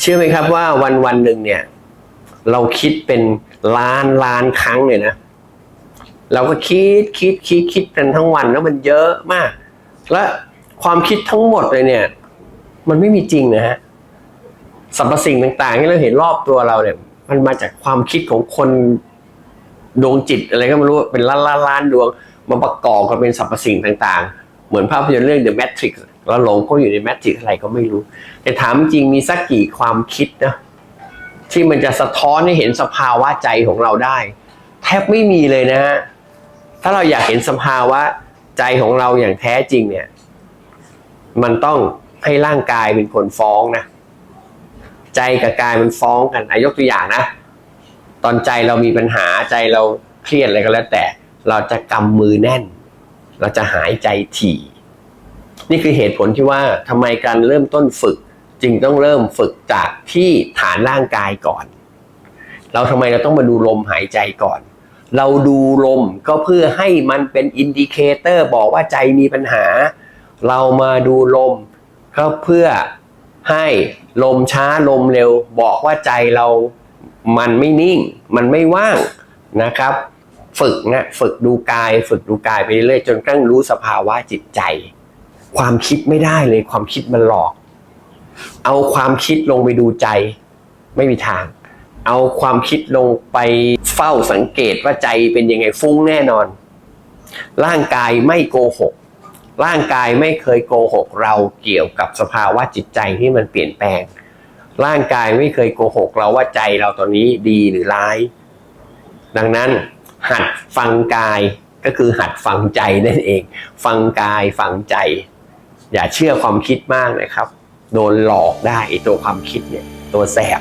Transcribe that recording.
เชื่อไหมครับว่าวันวันหนึ่งเนี่ย เราคิดเป็นล้านล้านครั้งเลยนะ เราก็คิดคิดคิดคิดกันทั้งวันแล้วมันเยอะมาก และความคิดทั้งหมดเลยเนี่ย มันไม่มีจริงนะฮะสรรพสิ่งต่างๆที่เราเห็นรอบตัวเราเนี่ย มันมาจากความคิดของคนดวงจิตอะไรก็ไม่รู้เป็นล้านล้านล้านดวงมาประกอบกันเป็นสรรพสิ่งต่างๆ เหมือนภาพยนตร์เรื่อง The Matrix เราหลงก็อยู่ใน Matrix อะไรก็ไม่รู้ แต่ถามจริงมีสักกี่ความคิดนะที่มันจะสะท้อนให้เห็นสภาวะใจของเราได้ แทบไม่มีเลยนะฮะถ้าเราอยากเห็นสภาวะใจของเราอย่างแท้จริงเนี่ย มันต้องให้ร่างกายเป็นคนฟ้องนะใจกับกายมันฟ้องกันอายกตัวอย่างนะตอนใจเรามีปัญหาใจเราเครียดอะไรก็แล้วแต่ เราจะกำมือแน่น เราจะหายใจถี่ นี่คือเหตุผลที่ว่าทำไมการเริ่มต้นฝึก จึงต้องเริ่มฝึกจากที่ฐานร่างกายก่อน เราทำไมเราต้องมาดูลมหายใจก่อน เราดูลมก็เพื่อให้มันเป็นอินดิเคเตอร์บอกว่าใจมีปัญหา เรามาดูลมก็เพื่อให้ลมช้าลมเร็วบอกว่าใจเรามันไม่นิ่ง มันไม่ว่างนะครับ ฝึกนะฝึกดูกาย ฝึกดูกายไปเรื่อยจนกระทั่งรู้สภาวะจิตใจ ความคิดไม่ได้เลยความคิดมันหลอก เอาความคิดลงไปดูใจ ไม่มีทาง เอาความคิดลงไปเฝ้าสังเกตว่าใจเป็นยังไงฟุ้งแน่นอน ร่างกายไม่โกหก ร่างกายไม่เคยโกหกเราเกี่ยวกับสภาวะจิตใจที่มันเปลี่ยนแปลง ร่างกายไม่เคยโกหกเราว่าใจเราตอนนี้ดีหรือร้าย ดังนั้น หัดฟังกายก็คือหัดฟังใจนั่นเอง ฟังกายฟังใจ อย่าเชื่อความคิดมากนะครับ โดนหลอกได้ตัวความคิดเนี่ยตัวแสบ